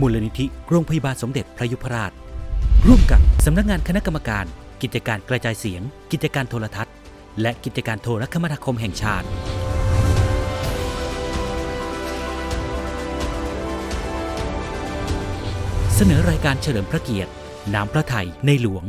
มูลนิธิโรงพยาบาลสมเด็จพระยุพราช ร่วมกับสำนักงานคณะกรรมการ กิจการกระจายเสียง กิจการโทรทัศน์ และกิจการโทรคมนาคมแห่งชาติ เสนอรายการเฉลิมพระเกียรติ น้ำพระไทยในหลวง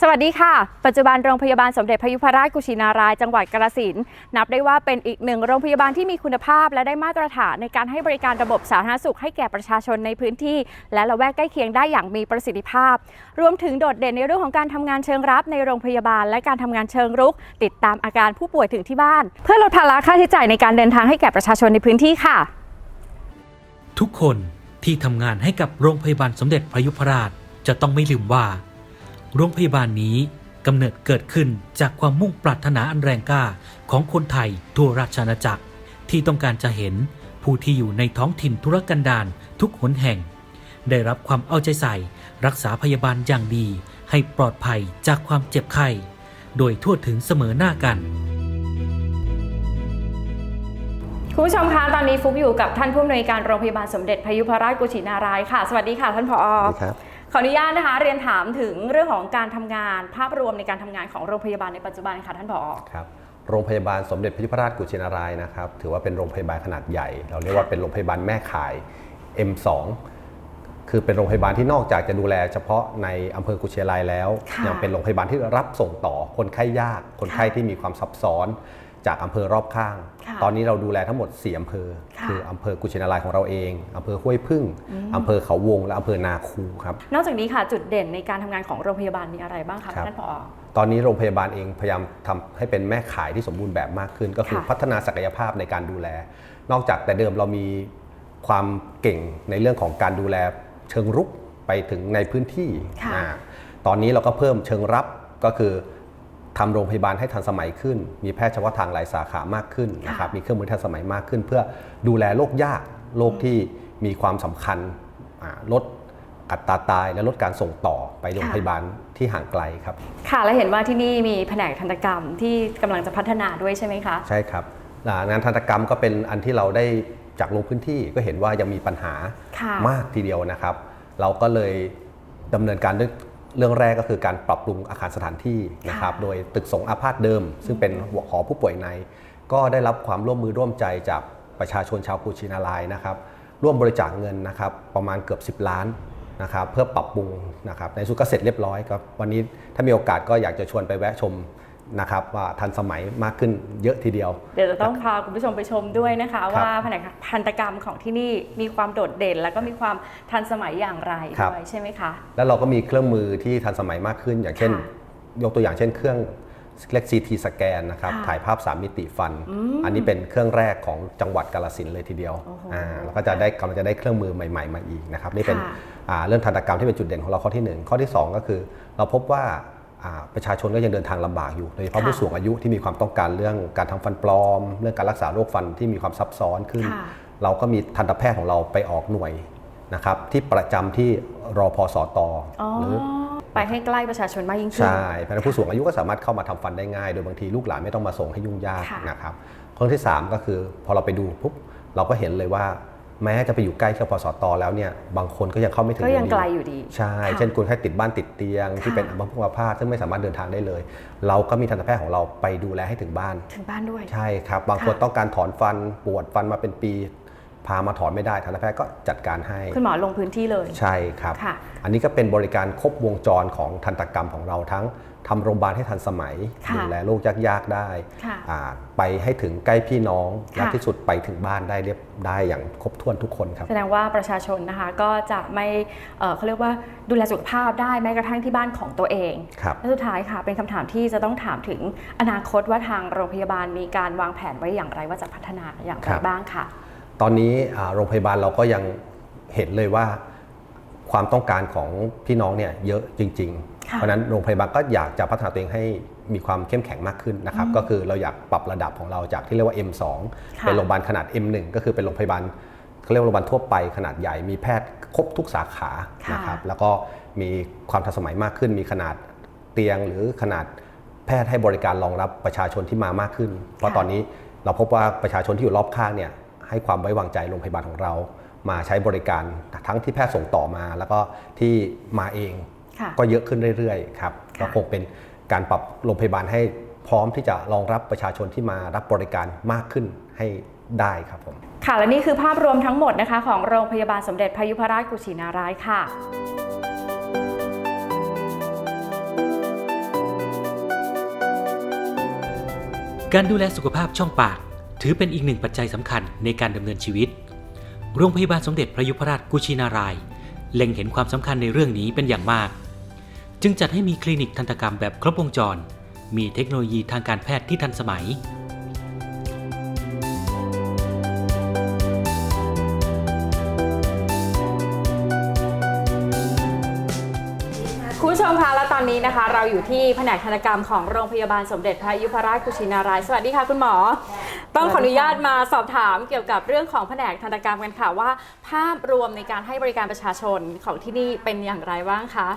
สวัสดีค่ะ ปัจจุบันโรงพยาบาลสมเด็จพยุพราชกุชินารายจังหวัดกาฬสินนับได้ว่าเป็นอีกหนึ่งโรงพยาบาลที่มีคุณภาพ และได้มาตรฐานในการให้บริการระบบสาธารณสุขให้แก่ประชาชนในพื้นที่ และละแวกใกล้เคียงได้อย่างมีประสิทธิภาพ รวมถึงโดดเด่นในเรื่องของการทำงานเชิงรับในโรงพยาบาล และการทำงานเชิงรุก ติดตามอาการผู้ป่วยถึงที่บ้าน เพื่อลดภาระค่าใช้จ่ายในการเดินทางให้แก่ประชาชนในพื้นที่ค่ะ ทุกคนที่ทำงานให้กับโรงพยาบาลสมเด็จพยุพราชจะต้องไม่ลืมว่า โรงพยาบาลนี้กำเนิดเกิดขึ้นจากความมุ่งปรารถนาอันแรงกล้าของคนไทยทั่วราชอาณาจักร ที่ต้องการจะเห็นผู้ที่อยู่ในท้องถิ่นธุรกันดารทุกหนแห่ง ได้รับความเอาใจใส่ รักษาพยาบาลอย่างดี ให้ปลอดภัยจากความเจ็บไข้โดยทั่วถึงเสมอหน้ากันคุณผู้ชมคะตอนนี้ฟุกอยู่กับท่านผู้อำนวยการโรงพยาบาลสมเด็จพระยุพราชกุชินารายณ์ค่ะ สวัสดีค่ะท่านผอสวัสดีครับ ขออนุญาตนะคะ เรียนถามถึงเรื่องของการทำงานภาพรวมในการทำงานของโรงพยาบาลในปัจจุบันค่ะท่านผอครับโรงพยาบาลสมเด็จพระยุพราชกุชินารายณ์นะครับถือว่าเป็นโรงพยาบาลขนาดใหญ่ เราเรียกว่าเป็นโรงพยาบาลแม่ข่าย M2 คือเป็นโรงพยาบาลที่นอกจากจะดูแล เฉพาะในอำเภอกุชินารายณ์แล้วค่ะยังเป็นโรงพยาบาลที่รับส่งต่อคนไข้ยาก คนไข้ที่มีความซับซ้อน จากอำเภอรอบข้างค่ะตอนนี้เราดูแลทั้งหมด 4อำเภอค่ะคืออำเภอกุชินารายณ์ของเราเองอำเภอห้วยพึ่งอำเภอเขาวง และอำเภอนาคูครับ นอกจากนี้ค่ะจุดเด่นในการทำงานของโรงพยาบาลมีอะไรบ้างคะครับท่านผอตอนนี้โรงพยาบาลเองพยายามทำให้เป็นแม่ข่ายที่สมบูรณ์แบบมากขึ้น ก็คือค่ะพัฒนาศักยภาพในการดูแล นอกจากแต่เดิมเรามีความเก่งในเรื่องของการดูแลเชิงรุกไปถึงในพื้นที่ค่ะอ่าตอนนี้เราก็เพิ่มเชิงรับก็คือ ทำโรงพยาบาลให้ทันสมัยขึ้น มีแพทย์เฉพาะทางหลายสาขามากขึ้นนะครับ มีเครื่องมือทันสมัยมากขึ้น เพื่อดูแลโรคยาก โรคที่มีความสำคัญอ่าลดอัตราตายและลดการส่งต่อไปโรงค่ะพยาบาลที่ห่างไกลครับ ค่ะ และเห็นว่าที่นี่มีแผนกทันตกรรมที่กำลังจะพัฒนาด้วยใช่ไหมคะ ใช่ครับอ่างานทันตกรรมก็เป็นอันที่เราได้จากลงพื้นที่ก็เห็นว่ายังมีปัญหาค่ะมากทีเดียวนะครับ เราก็เลยดำเนินการด้วย เรื่องแรกก็คือการปรับปรุงอาคารสถานที่นะครับค่ะโดยตึกสงฆ์อาพาธเดิม ซึ่งเป็นหอผู้ป่วยใน ก็ได้รับความร่วมมือร่วมใจจากประชาชนชาวกุชินารายณ์นะครับ ร่วมบริจาคเงินนะครับ ประมาณเกือบ 10 ล้านนะครับ เพื่อปรับปรุงนะครับ ในสุดก็เสร็จเรียบร้อยครับ วันนี้ถ้ามีโอกาสก็อยากจะชวนไปแวะชม นะครับว่าทันสมัยมากขึ้นเยอะทีเดียว เดี๋ยวจะต้องพาคุณผู้ชมไปชมด้วยนะคะ ว่าแผนกทันตกรรมของที่นี่มีความโดดเด่น แล้วก็มีความทันสมัยอย่างไรครับด้วยใช่ไหมคะ แล้วเราก็มีเครื่องมือที่ทันสมัยมากขึ้น อย่างเช่นค่ะยกตัวอย่างเช่นเครื่องเรียก CT สแกนนะครับค่ะถ่ายภาพ 3 มิติฟัน อันนี้เป็นเครื่องแรกของจังหวัดกาลสินธุ์เลยทีเดียวโอ้โหอ่าแล้วก็จะได้กำลังจะได้เครื่องมือใหม่ ๆ มาอีกนะครับนี่เป็นค่ะอ่าเรื่องทันตกรรมที่เป็นจุดเด่นของเราข้อที่หนึ่งข้อที่สองก็คือ เราพบว่าอ่า ประชาชนก็ยังเดินทางลำบากอยู่โดยเฉพาะค่ะผู้สูงอายุที่มีความต้องการเรื่องการทำฟันปลอม เรื่องการรักษาโรคฟันที่มีความซับซ้อนขึ้นค่ะเราก็มีทันตแพทย์ของเราไปออกหน่วยนะครับที่ประจำที่รอพอสตอ๋อหรือไปให้ใกล้ประชาชนมากยิ่งขึ้น ใช่เพราะฉะนั้นผู้สูงอายุก็สามารถเข้ามาทำฟันได้ง่าย โดยบางทีลูกหลานไม่ต้องมาส่งให้ยุ่งยากค่ะนะครับข้อที่ 3 ก็คือพอเราไปดูปุ๊บเราก็เห็นเลยว่า แม้จะไปอยู่ใกล้เครือพอสตแล้วเนี่ยบางคนก็ยังเข้าไม่ถึงก็ยังดีไกลอยู่ดีใช่ค่ะเช่นคนไข้ติดบ้านติดเตียง ที่ค่ะเป็นอัมพฤกษ์ซึ่งไม่สามารถเดินทางได้เลย เราก็มีทันตแพทย์ของเราไปดูแลให้ถึงบ้านถึงบ้านด้วยใช่ครับ บางคนค่ะต้องการถอนฟันปวดฟันมาเป็นปีพามาถอนไม่ได้ทันตแพทย์ก็จัดการให้คุณหมอลงพื้นที่เลยใช่ครับค่ะอันนี้ก็เป็นบริการครบวงจรของทันตกรรมของเราทั้ง ทำโรงพยาบาลให้ทันสมัยค่ะดูแลโรคยากๆได้ค่ะอ่าไปให้ถึงใกล้พี่น้องและค่ะที่สุดไปถึงบ้านได้เรียบได้อย่างครบถ้วนทุกคนครับแสดงว่าประชาชนนะคะก็จะไม่เอ่อเขาเรียกว่าดูแลสุขภาพได้แม้กระทั่งที่บ้านของตัวเองครับและสุดท้ายค่ะ เป็นคำถามที่จะต้องถามถึงอนาคตว่าทางโรงพยาบาลมีการวางแผนไว้อย่างไรว่าจะพัฒนาอย่างไรครับบ้างค่ะ ตอนนี้อ่าโรงพยาบาลเราก็ยังเห็นเลยว่าความต้องการของพี่น้องเนี่ยเยอะจริงๆค่ะ เพราะฉะนั้นโรงพยาบาลก็อยากจะพัฒนาตัวเองให้มีความเข้มแข็งมากขึ้นนะครับก็คือเราอยากปรับระดับของเราจากที่เรียกว่า M2 ค่ะเป็นโรงพยาบาลขนาด M1 ก็คือเป็นโรงพยาบาลเขาเรียกว่าโรงพยาบาลทั่วไปขนาดใหญ่มีแพทย์ครบทุกสาขาค่ะนะครับแล้วก็มีความทันสมัยมากขึ้น มีขนาดเตียงหรือขนาดแพทย์ให้บริการรองรับประชาชนที่มามากขึ้น เพราะตอนนี้เราพบว่าประชาชนที่อยู่รอบข้างเนี่ยให้ความไว้วางใจโรงพยาบาลของเรา มาใช้บริการทั้งที่แพทย์ส่งต่อมา แล้วก็ที่มาเองค่ะ ก็เยอะขึ้นเรื่อยๆครับค่ะก็คงเป็นการปรับโรงพยาบาลให้พร้อมที่จะรองรับประชาชนที่มารับบริการมากขึ้นให้ได้ครับผม ค่ะ และนี่คือภาพรวมทั้งหมดนะคะของโรงพยาบาลสมเด็จพระยุพราชกุชินารายณ์ค่ะการดูแลสุขภาพช่องปาก ถือเป็นอีกหนึ่งปัจจัยสำคัญในการดำเนินชีวิต โรงพยาบาลสมเด็จพระยุพราชกุชินารายณ์เล็งเห็นความสำคัญในเรื่องนี้เป็นอย่างมาก จึงจัดให้มีคลินิกทันตกรรมแบบครบวงจร มีเทคโนโลยีทางการแพทย์ที่ทันสมัย คุณผู้ชมคะและตอนนี้นะคะ เราอยู่ที่แผนกทันตกรรมของโรงพยาบาลสมเด็จพระยุพราชกุชินารายณ์สวัสดีค่ะคุณหมอ ต้องขออนุญาตมาสอบถามเกี่ยวกับเรื่องของแผนกทันตกรรมกันค่ะว่า ภาพรวมในการให้บริการประชาชนของที่นี่เป็นอย่างไรบ้างคะ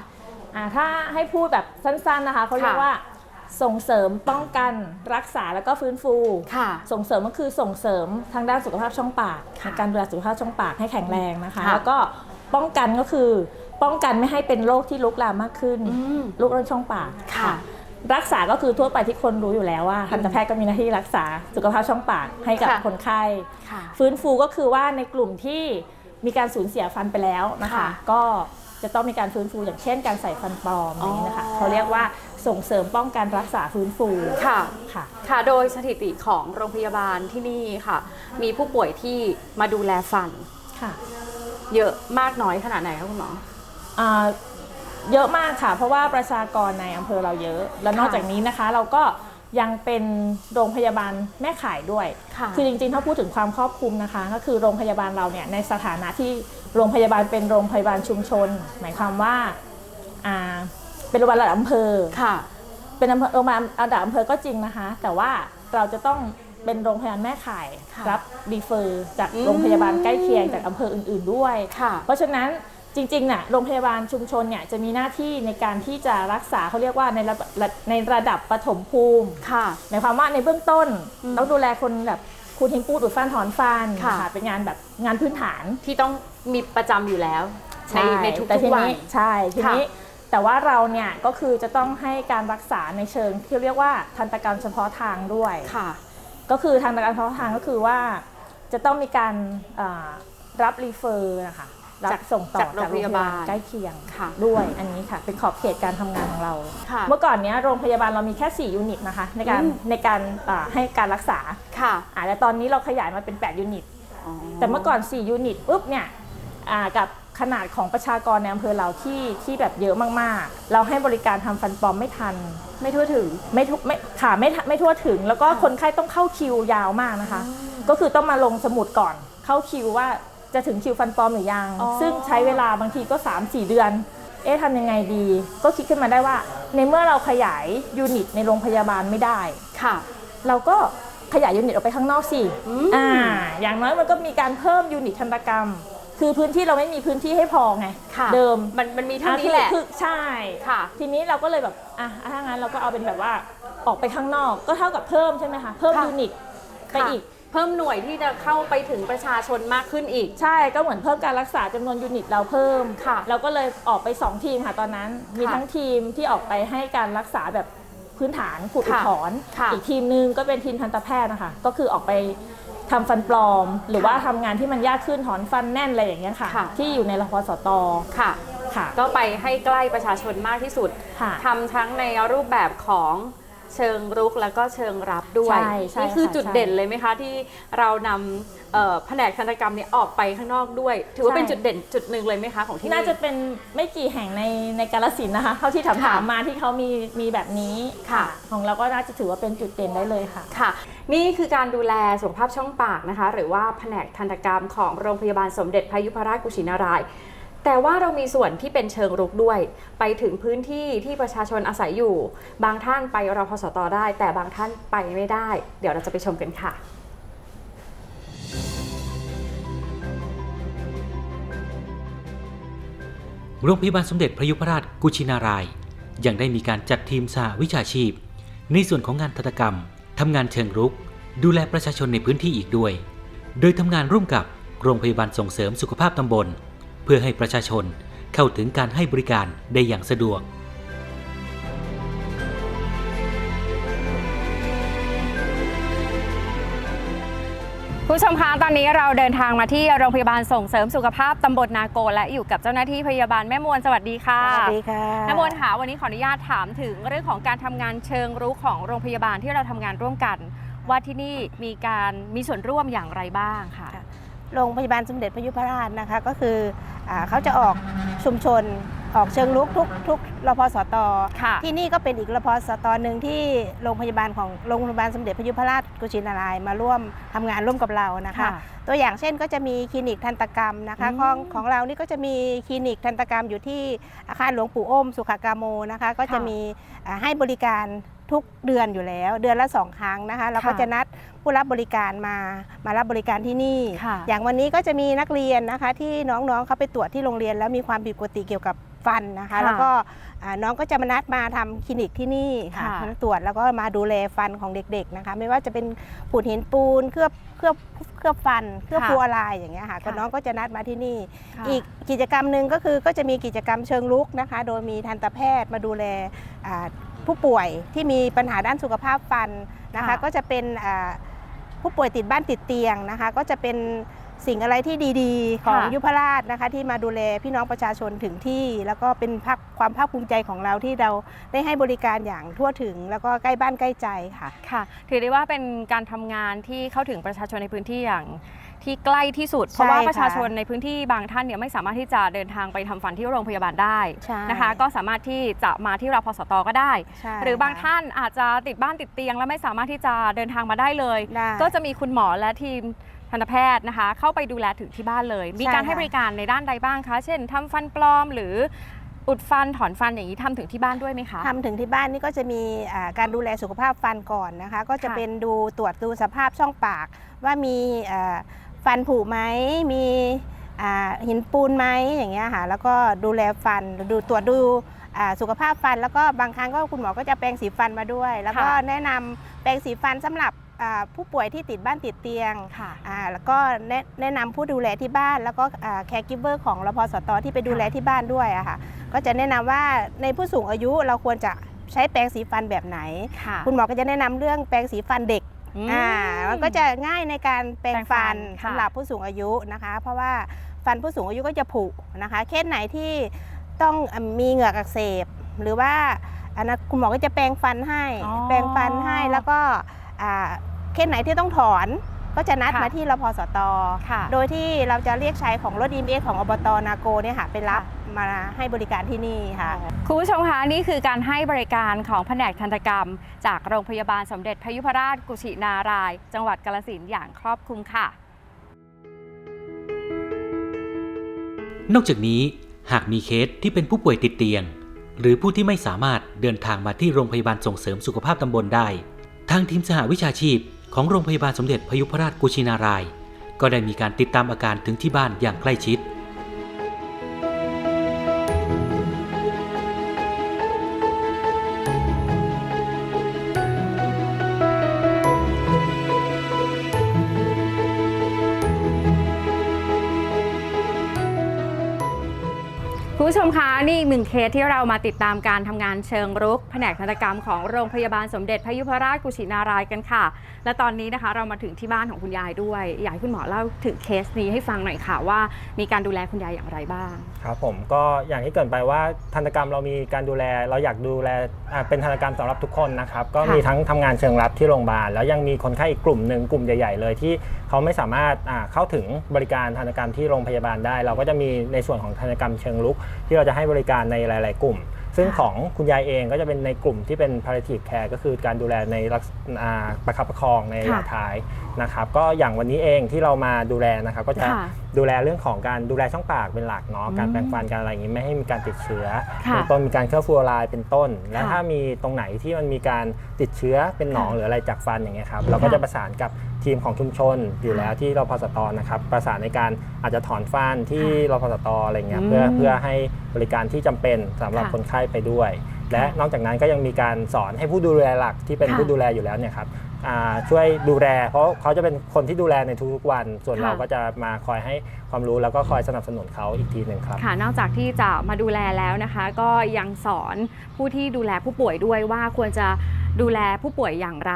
อ่าถ้าให้พูดแบบสั้นๆนะคะเขาเรียกค่ะว่าส่งเสริมป้องกันรักษาแล้วก็ฟื้นฟูค่ะส่งเสริมก็คือส่งเสริมทางด้านสุขภาพช่องปากค่ะในการดูแลสุขภาพช่องปากให้แข็งแรงนะคะค่ะแล้วก็ป้องกันก็คือป้องกันไม่ให้เป็นโรคที่ลุกลามมากขึ้นอืมลุกลามช่องปากค่ะ รักษาก็คือทั่วไปที่คนรู้อยู่แล้วว่าทันตแพทย์ก็มีหน้าที่รักษาสุขภาพช่องปากให้กับค่ะคนไข้ค่ะฟื้นฟูก็คือว่าในกลุ่มที่มีการสูญเสียฟันไปแล้วนะคะค่ะก็ จะต้องมีการฟื้นฟู อย่างเช่นการใส่ฟันปลอมอย่างนี้นะคะอ๋อเขาเรียกว่าส่งเสริมป้องกันรักษาฟื้นฟูค่ะค่ะ ค่ะ โดยสถิติของโรงพยาบาลที่นี่ค่ะ มีผู้ป่วยที่มาดูแลฟันค่ะ เยอะมากน้อยขนาดไหนคะคุณหมออ่าเยอะมากค่ะ เพราะว่าประชากรในอำเภอเราเยอะ และนอกค่ะจากนี้นะคะ เราก็ ยังเป็นโรงพยาบาลแม่ข่ายด้วยค่ะคือจริงๆ ถ้าพูดถึงความครอบคลุมนะคะ ก็คือโรงพยาบาลเราเนี่ยในสถานะที่โรงพยาบาลเป็นโรงพยาบาลชุมชน หมายความว่าอ่าเป็นโรงพยาบาลระดับอำเภอค่ะ เป็นอำเภอโรงพยาบาลระดับอำเภอก็จริงนะคะ แต่ว่าเราจะต้องเป็นโรงพยาบาลแม่ข่ายค่ะรับรีเฟอร์จากอืมโรงพยาบาลใกล้เคียงจากอำเภออื่น ๆด้วยค่ะเพราะฉะนั้น จริงๆน่ะโรงพยาบาลชุมชนเนี่ยจะมีหน้าที่ในการที่จะรักษาเขาเรียกว่าในระระในระดับปฐมภูมิค่ะหมายความว่าในเบื้องต้นอืมต้องดูแลคนแบบคูทิ้งปูดอุดฟันถอนฟันค่ะนเป็นงานแบบงานพื้นฐานที่ต้องมีประจำอยู่แล้วในใช่ในทุกแต่ทีๆวันนี้ใช่ทีนี้แต่ว่าเราเนี่ยก็คือจะต้องให้การรักษาในเชิงที่เรียกว่าทันตกรรมเฉพาะทางด้วยค่ะ ก็คือทางการเฉพาะทางก็คือว่าจะต้องมีการเอ่อรับรีเฟอร์นะคะ รับจากส่งต่อจากโรงพยาบาลใกล้เคียงค่ะด้วยอันนี้ค่ะ เป็นขอบเขตการทำงานของเรา ค่ะเมื่อก่อนเนี้ยโรงพยาบาลเรามีแค่ 4 ยูนิตนะคะ ในการอืม ในการอ่าให้การรักษาค่ะอ่าแต่ตอนนี้เราขยายมาเป็น 8 ยูนิต อ๋อ แต่เมื่อก่อน 4 ยูนิตปุ๊บเนี่ยอ่ากับขนาดของประชากรในอำเภอเราที่ที่แบบเยอะมากๆ เราให้บริการทำฟันปลอมไม่ทัน ไม่ทั่วถึง ไม่ทุกไม่ค่ะไม่ทันไม่ทั่วถึง แล้วก็คนไข้ต้องเข้าคิวยาวมากนะคะ ก็คือต้องมาลงสมุดก่อนเข้าคิวว่า จะถึงคิวฟันปลอมหรือยังอ๋อซึ่งใช้เวลาบางทีก็ 3-4 เดือน เอ๊ะทำยังไงดี ก็คิดขึ้นมาได้ว่า ในเมื่อเราขยายยูนิตในโรงพยาบาลไม่ได้ ค่ะ เราก็ขยายยูนิตออกไปข้างนอกสิอืมอ่า อย่างน้อยมันก็มีการเพิ่มยูนิตทันตกรรม คือพื้นที่เราไม่มีพื้นที่ให้พอไงค่ะเดิม มันมันมีเท่าอะนี้แหละคือคือใช่ ค่ะ ทีนี้เราก็เลยแบบ อะ ถ้างั้นเราก็เอาเป็นแบบว่าออกไปข้างนอก ก็เท่ากับเพิ่มใช่ไหมคะ เพิ่มค่ะยูนิตไปค่ะอีก เพิ่มหน่วยที่จะเข้าไปถึงประชาชนมากขึ้นอีก ใช่ก็เหมือนเพิ่มการรักษาจำนวนยูนิตเราเพิ่มค่ะเราก็เลยออกไป 2 ทีมค่ะตอนนั้น มีค่ะทั้งทีมที่ออกไปให้การรักษาแบบพื้นฐานขูดอุดค่ะถอนค่ะอีกทีมนึงก็เป็นทีมทันตแพทย์นะคะ ก็คือออกไปทำฟันปลอม หรือว่าทำงานที่มันยากขึ้นถอนฟันแน่นอะไรอย่างเงี้ยค่ะค่ะที่อยู่ในรพสตค่ะค่ะ ก็ไปให้ใกล้ประชาชนมากที่สุดค่ะทำทั้งในรูปแบบของ เชิงรุกแล้วก็เชิงรับด้วย ใช่ใช่นี่คือค่ะจุดใช่เด่นเลยไหมคะที่เรานำเอ่อแผนกทันตกรรมเนี่ยออกไปข้างนอกด้วย ถือว่าใช่ เป็นจุดเด่นจุดหนึ่งเลยไหมคะของที่นี่ น่าจะเป็นไม่กี่แห่งในในกาลสินธุ์นะคะเท่าที่ถามค่ะถามมาที่เขามีมีแบบนี้ค่ะ ของเราก็น่าจะถือว่าเป็นจุดเด่นได้เลยค่ะ ค่ะ นี่คือการดูแลสุขภาพช่องปากนะคะ หรือว่าแผนกทันตกรรมของโรงพยาบาลสมเด็จพระยุพราชกุชินารายณ์ แต่ว่าเรามีส่วนที่เป็นเชิงรุกด้วย ไปถึงพื้นที่ที่ประชาชนอาศัยอยู่ บางท่านไปรพสตได้ แต่บางท่านไปไม่ได้ เดี๋ยวเราจะไปชมกันค่ะโรงพยาบาลสมเด็จพระยุพราชกุชินาราย ยังได้มีการจัดทีมสหวิชาชีพ ในส่วนของงานทันตกรรมทำงานเชิงรุก ดูแลประชาชนในพื้นที่อีกด้วย โดยทำงานร่วมกับโรงพยาบาลส่งเสริมสุขภาพตำบล พื่อให้ประชาชนเข้าถึงการให้บริการได้อย่างสะดวก คุณผู้ชมคะตอนนี้เราเดินทางมาที่โรงพยาบาลส่งเสริมสุขภาพตำบลนาโก และอยู่กับเจ้าหน้าที่พยาบาลแม่มวลสวัสดีค่ะสวัสดีค่ะแม่มวลค่ะวันนี้ขออนุญาตถามถึงเรื่องของการทำงานเชิงรุกของโรงพยาบาลที่เราทำงานร่วมกัน ว่าที่นี่มีการมีส่วนร่วมอย่างไรบ้างค่ะค่ะ โรงพยาบาลสมเด็จพระยุพราชนะคะ ก็คืออาเขาจะออกชุมชนออกเชิงลุกทุกทุกรพสตค่ะที่นี่ก็เป็นอีกรพสตหนึ่งที่โรงพยาบาลของโรงพยาบาลสมเด็จพระยุพราชกุชินารายณ์มาร่วมทำงานร่วมกับเรานะคะค่ะตัวอย่างเช่นก็จะมีคลินิกทันตกรรมนะคะอืมของของเรานี่ก็จะมีคลินิกทันตกรรมอยู่ที่อาคารหลวงปู่อ้มสุขากาโมนะคะ ก็จะมีอ่าให้บริการทุกเดือนอยู่แล้ว เดือนละสองครั้งนะคะ เราก็ค่ะจะนัด ผู้รับบริการมามารับบริการที่นี่ค่ะอย่างวันนี้ก็จะมีนักเรียนนะคะที่น้องๆเขาไปตรวจที่โรงเรียน แล้วมีความผิดปกติเกี่ยวกับฟันนะคะค่ะแล้วก็อ่าน้องก็จะมานัดมาทำคลินิกที่นี่ค่ะค่ะมาตรวจแล้วก็มาดูแลฟันของเด็กๆนะคะ ไม่ว่าจะเป็นปูดหินปูนเคลือบเคลือบเคลือบฟันเคลือบค่ะฟลูออไรด์อย่างเงี้ยค่ะค่ะก็น้องก็จะนัดมาที่นี่ค่ะอีกกิจกรรมหนึ่งก็คือก็จะมีกิจกรรมเชิงลุกนะคะ โดยมีทันตแพทย์มาดูแลอ่าผู้ป่วยที่มีปัญหาด้านสุขภาพฟันนะคะค่ะก็จะเป็นอ่า ผู้ป่วยติดบ้านติดเตียงนะคะ ก็จะเป็นสิ่งอะไรที่ดีๆ ของค่ะยุพราชนะคะ ที่มาดูแลพี่น้องประชาชนถึงที่ แล้วก็เป็นภาคความภาคภูมิใจของเราที่เราได้ให้บริการอย่างทั่วถึง แล้วก็ใกล้บ้านใกล้ใจค่ะค่ะ ถือได้ว่าเป็นการทำงานที่เข้าถึงประชาชนในพื้นที่อย่าง ที่ใกล้ที่สุด เพราะว่าค่ะประชาชนในพื้นที่บางท่านเนี่ยไม่สามารถที่จะเดินทางไปทำฟันที่โรงพยาบาลได้ใช่นะคะ ก็สามารถที่จะมาที่รพสตก็ได้ใช่หรือบางค่ะท่านอาจจะติดบ้านติดเตียง แล้วไม่สามารถที่จะเดินทางมาได้เลยได้ก็จะมีคุณหมอและทีมทันตแพทย์นะคะ เข้าไปดูแลถึงที่บ้านเลย มีการใช่ค่ะให้บริการในด้านใดบ้างคะ เช่นทำฟันปลอมหรืออุดฟันถอนฟันอย่างนี้ทำถึงที่บ้านด้วยไหมคะทำถึงที่บ้านนี่ก็จะมีอ่าการดูแลสุขภาพฟันก่อนนะคะ ก็จะค่ะเป็นดูตรวจดูสภาพช่องปากว่ามีอ่า ฟันผุไหมมีอ่าหินปูนไหมอย่างเงี้ยค่ะแล้วก็ดูแลฟันดูตรวจดูอ่าสุขภาพฟัน แล้วก็บางครั้งก็คุณหมอก็จะแปรงสีฟันมาด้วย แล้วก็ค่ะแนะนำแปรงสีฟันสำหรับอ่าผู้ป่วยที่ติดบ้านติดเตียงค่ะอ่าแล้วก็แนะแนะนำผู้ดูแลที่บ้าน แล้วก็แคร์กิเวอร์ของรพสตที่ไปดูแลที่บ้านด้วยอะค่ะก็จะแนะนำว่าในผู้สูงอายุเราควรจะใช้แปรงสีฟันแบบไหนค่ะคุณหมอก็จะแนะนำเรื่องแปรงสีฟันเด็ก อืมอ่ามันก็จะง่ายในการแปรงฟันแปรงฟันค่ะสำหรับผู้สูงอายุนะคะ เพราะว่าฟันผู้สูงอายุก็จะผุนะคะ เคสไหนที่ต้องมีเหงือกอักเสบ หรือว่าอันนั้นคุณหมอก็จะแปรงฟันให้อ๋อแปรงฟันให้แล้วก็อ่าเคสไหนที่ต้องถอนก็จะนัดค่ะมาที่รพสตค่ะโดยที่เราจะเรียกใช้ของรถอีเอของอบตนาโกเนี่ยค่ะไปรับ มาให้บริการที่นี่ค่ะ คุณผู้ชมคะนี่คือการให้บริการของแผนกทันตกรรม จากโรงพยาบาลสมเด็จพยุพราชกุชินารายณ์จังหวัดกาฬสินธุ์อย่างครอบคลุมค่ะ นอกจากนี้หากมีเคสที่เป็นผู้ป่วยติดเตียง หรือผู้ที่ไม่สามารถเดินทางมาที่โรงพยาบาลส่งเสริมสุขภาพตำบลได้ ทางทีมสหวิชาชีพ ของโรงพยาบาลสมเด็จพยุพราชกุชินารายณ์ก็ได้มีการติดตามอาการถึงที่บ้านอย่างใกล้ชิด คุณผู้ชมคะนี่อีกหนึ่งเคสที่เรามาติดตามการทำงานเชิงรุก แผนกทันตกรรมของโรงพยาบาลสมเด็จพยุพราชกุชินารายณ์กันค่ะ และตอนนี้นะคะเรามาถึงที่บ้านของคุณยายด้วย อยากให้คุณหมอเล่าถึงเคสนี้ให้ฟังหน่อยค่ะว่ามีการดูแลคุณยายอย่างไรบ้าง ครับผมก็อย่างที่เกรินไปว่าทันตกรรมเรามีการดูแลเราอยากดูแลอ่าเป็นทันตกรรมสำหรับทุกคนนะครับก็มีทั้งทำงานเชิงรับที่โรงพยาบาลแล้วยังมีคนไข้อีกกลุ่มหนึ่งกลุ่มใหญ่ ๆ เลยที่ เขาไม่สามารถอ่าเข้าถึงบริการทันตกรรมที่โรงพยาบาลได้ เราก็จะมีในส่วนของทันตกรรมเชิงลุก ที่เราจะให้บริการในหลาย ๆ กลุ่ม ซึ่งของคุณยายเองก็จะเป็นในกลุ่มที่เป็น palliative care ก็คือการดูแลในลักษณะอ่าประคับประคองในระยะค่ะท้ายนะครับก็อย่างวันนี้เองที่เรามาดูแลนะครับก็จะค่ะดูแลเรื่องของการดูแลช่องปากเป็นหลักเนาะอืมการแปรงฟันการอะไรอย่างนี้ไม่ให้มีการติดเชื้อค่ะเบื้องต้นมีการเคลือบฟลูออไรด์เป็นต้น และค่ะถ้ามีตรงไหนที่มันมีการติดเชื้อเป็นหนองค่ะหรืออะไรจากฟันอย่างเงี้ยครับเราก็ค่ะจะประสานกับ ทีมของชุมชนอยู่แล้วที่รพสตนะครับประสานในการอาจจะถอนฟันที่รพสตอะไรเงี้ยอืมเพื่อเพื่อให้บริการที่จำเป็นสำหรับค่ะคนไข้ไปด้วย และนอกจากนั้นก็ยังมีการสอนให้ผู้ดูแลหลักที่เป็นค่ะผู้ดูแลอยู่แล้วเนี่ยครับอ่า ช่วยดูแล เพราะเขาจะเป็นคนที่ดูแลในทุกๆวัน ส่วนค่ะ เราก็จะมาคอยให้ความรู้แล้วก็คอยสนับสนุนเขาอีกทีหนึ่งครับ ค่ะนอกจากที่จะมาดูแลแล้วนะคะ ก็ยังสอนผู้ที่ดูแลผู้ป่วยด้วยว่าควรจะดูแลผู้ป่วยอย่างไร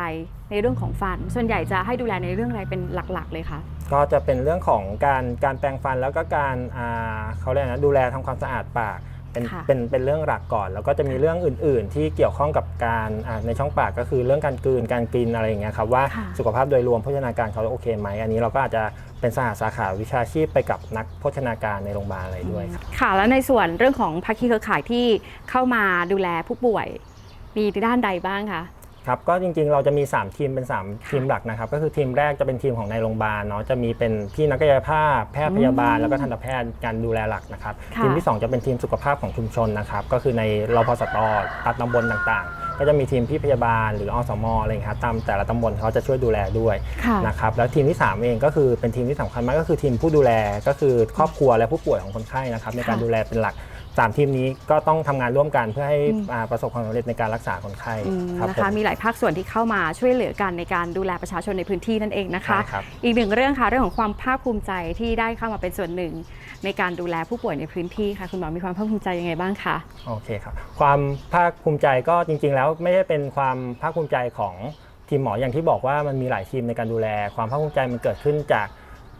ในเรื่องของฟัน ส่วนใหญ่จะให้ดูแลในเรื่องอะไรเป็นหลักๆ เลยคะ ก็จะเป็นเรื่องของการการแปรงฟันแล้วก็การอ่าเขาเรียกนะดูแลทำความสะอาดปาก เป็นค่ะ เป็นเป็นเรื่องหลักก่อน แล้วก็จะมีเรื่องอื่น ๆ ที่เกี่ยวข้องกับการอ่าในช่องปากก็คือเรื่องการกลืนการกินอะไรอย่างเงี้ยครับว่าค่ะสุขภาพโดยรวมโภชนาการเขาโอเคไหมอันนี้เราก็อาจจะเป็นสหสาขาวิชาชีพไปกับนักโภชนาการในโรงพยาบาลอะไรด้วยครับ ค่ะ แล้วในส่วนเรื่องของภาคีเครือข่ายที่เข้ามาดูแลผู้ป่วย มีด้านใดบ้างคะ ครับก็จริงๆ เราจะมี 3 ทีมเป็น 3 ทีมหลักนะครับ ก็คือทีมแรกจะเป็นทีมของในโรงพยาบาลเนาะจะมีเป็นพี่นักกายภาพ แพทย์พยาบาล แล้วก็ทันตแพทย์การดูแลหลักนะครับ ค่ะทีมที่ 2 จะเป็นทีมสุขภาพของชุมชนนะครับก็คือในรพสตตามตำบลต่างๆ ก็จะมีทีมพี่พยาบาลหรืออสมอะไรอย่างเงี้ยครับตามแต่ละตำบลเขาจะช่วยดูแลด้วยค่ะนะครับแล้วทีมที่ 3 เองก็คือเป็นทีมที่สำคัญมากก็คือทีมผู้ดูแลก็คือครอบครัวและผู้ป่วยของคนไข้นะครับในการค่ะ ดูแลเป็นหลัก สามทีมนี้ก็ต้องทำงานร่วมกันเพื่อให้อืมอ่าประสบความสำเร็จในการรักษาคนไข้อืมครับนะผมคะมีหลายภาคส่วนที่เข้ามาช่วยเหลือกันในการดูแลประชาชนในพื้นที่นั่นเองนะคะ ใช่ครับ อีกหนึ่งเรื่องค่ะเรื่องของความภาคภูมิใจที่ได้เข้ามาเป็นส่วนหนึ่ง ในการดูแลผู้ป่วยในพื้นที่ค่ะ คุณหมอมีความภาคภูมิใจยังไงบ้างคะ โอเคครับความภาคภูมิใจก็จริง ๆ แล้วไม่ได้เป็นความภาคภูมิใจของทีมหมออย่างที่บอกว่ามันมีหลายทีมในการดูแล ความภาคภูมิใจมันเกิดขึ้นจาก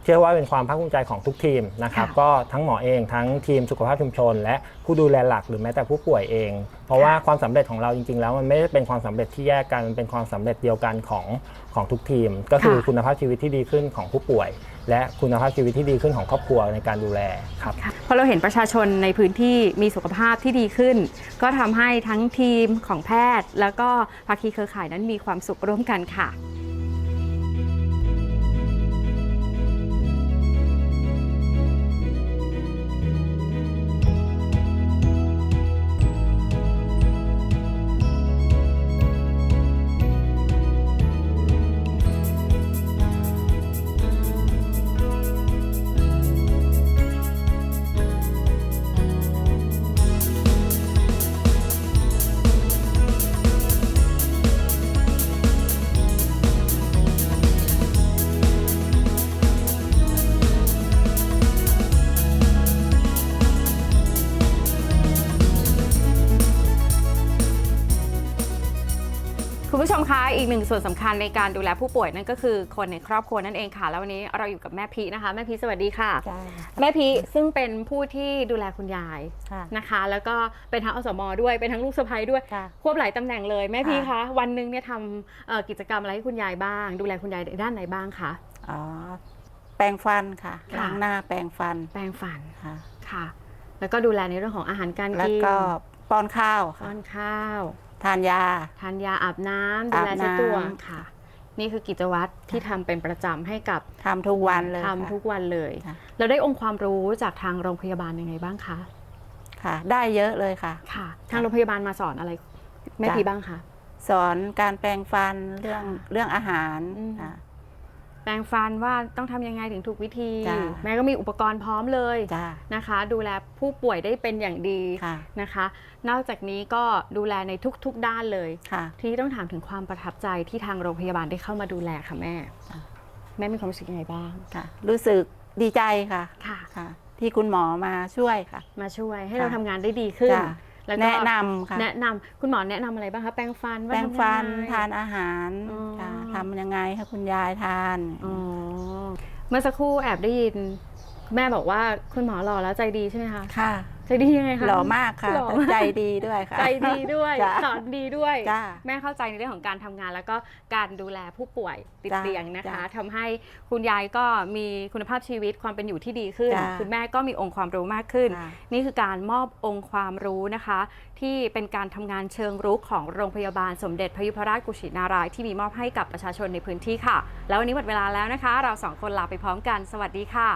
เชื่อว่าเป็นความภาคภูมิใจของทุกทีมนะครับค่ะก็ทั้งหมอเองทั้งทีมสุขภาพชุมชน และผู้ดูแลหลักหรือแม้แต่ผู้ป่วยเอง เพราะว่าความสำเร็จของเราจริง ๆ แล้วมันไม่ได้เป็นความสำเร็จที่แยกกันมันเป็นความสำเร็จเดียวกันของของทุกทีม ก็คือค่ะคุณภาพชีวิตที่ดีขึ้นของผู้ป่วย และคุณภาพชีวิตที่ดีขึ้นของครอบครัวในการดูแลครับค่ะพอเราเห็นประชาชนในพื้นที่มีสุขภาพที่ดีขึ้น ก็ทำให้ทั้งทีมของแพทย์ แล้วก็ภาคีเครือข่ายนั้นมีความสุขร่วมกันค่ะ ชมคะอีกหนึ่งส่วนสำคัญในการดูแลผู้ป่วยนั่นก็คือคนในครอบครัวนั่นเองค่ะ แล้ววันนี้เราอยู่กับแม่พีนะคะ แม่พีสวัสดีค่ะจ้าแม่พีซึ่งเป็นผู้ที่ดูแลคุณยายค่ะนะคะ แล้วก็เป็นทั้งอสมด้วยเป็นทั้งลูกสะใภ้ด้วยค่ะควบหลายตำแหน่งเลยแม่พีค่ะคะวันหนึ่งเนี่ยทำเอ่อกิจกรรมอะไรให้คุณยายบ้าง ดูแลคุณยายในด้านไหนบ้างคะอ๋อแปรงฟันค่ะค่ะล้างหน้าแปรงฟัน แปรงฟันค่ะค่ะ แล้วก็ดูแลในเรื่องของอาหารการแล้วกินก็ป้อนข้าวป้ค่ะอนข้าว ทานยา ทานยาอาบน้ำดูแลอาบน้ำเช็ดตัวค่ะ นี่คือกิจวัตรที่ทำเป็นประจำให้กับทำทุกวันเลยทำทุกค่ะวันเลย ค่ะ เราได้องค์ความรู้จากทางโรงพยาบาลยังไงบ้างคะค่ะ ได้เยอะเลยค่ะ ค่ะ ทางโรงพยาบาลมาสอนอะไรแม่จ้ะ พีบ้างคะ สอนการแปรงฟันเรื่องค่ะเรื่องอาหารอืม ค่ะ แปรงฟันว่าต้องทำยังไงถึงถูกวิธี จ้ะ แม่ก็มีอุปกรณ์พร้อมเลยจ้า นะคะ ดูแลผู้ป่วยได้เป็นอย่างดีค่ะ นะคะ นอกจากนี้ก็ดูแลในทุกๆด้านเลย ค่ะ ทีนี้ต้องถามถึงความประทับใจที่ทางโรงพยาบาลได้เข้ามาดูแลค่ะแม่จ้ะแม่มีความรู้สึกยังไงบ้างค่ะ รู้สึกดีใจค่ะ ค่ะ ค่ะ ที่คุณหมอมาช่วยค่ะ มาช่วยให้ค่ะเราทำงานได้ดีขึ้น จ้ะแล้วก็แนะนำค่ะ แนะนำคุณหมอแนะนำอะไรบ้างคะแปรงฟันว่าแปรงฟันทำยังไง ทานอาหารอ๋อ ค่ะทำยังไงให้คุณยายทาน อ๋อเมื่อสักครู่แอบได้ยิน แม่บอกว่าคุณหมอหล่อแล้วใจดีใช่ไหมคะ ค่ะ ใจดียังไงคะหล่อมากค่ะหล่อแต่มากใจดีด้วยค่ะ ใจดีด้วยจ้ะสอนดีด้วยจ้ะแม่เข้าใจในเรื่องของการทำงาน แล้วก็การดูแลผู้ป่วยติดจ้ะเตียงนะคะจ้ะทำให้คุณยายก็มีคุณภาพชีวิตความเป็นอยู่ที่ดีขึ้นจ้ะคุณแม่ก็มีองค์ความรู้มากขึ้นค่ะนี่คือการมอบองค์ความรู้นะคะ ที่เป็นการทำงานเชิงรุกของโรงพยาบาลสมเด็จพระยุพราชกุชินารายณ์ที่มีมอบให้กับประชาชนในพื้นที่ค่ะ แล้ววันนี้หมดเวลาแล้วนะคะ เราสองคนลาไปพร้อมกัน สวัสดีค่ะ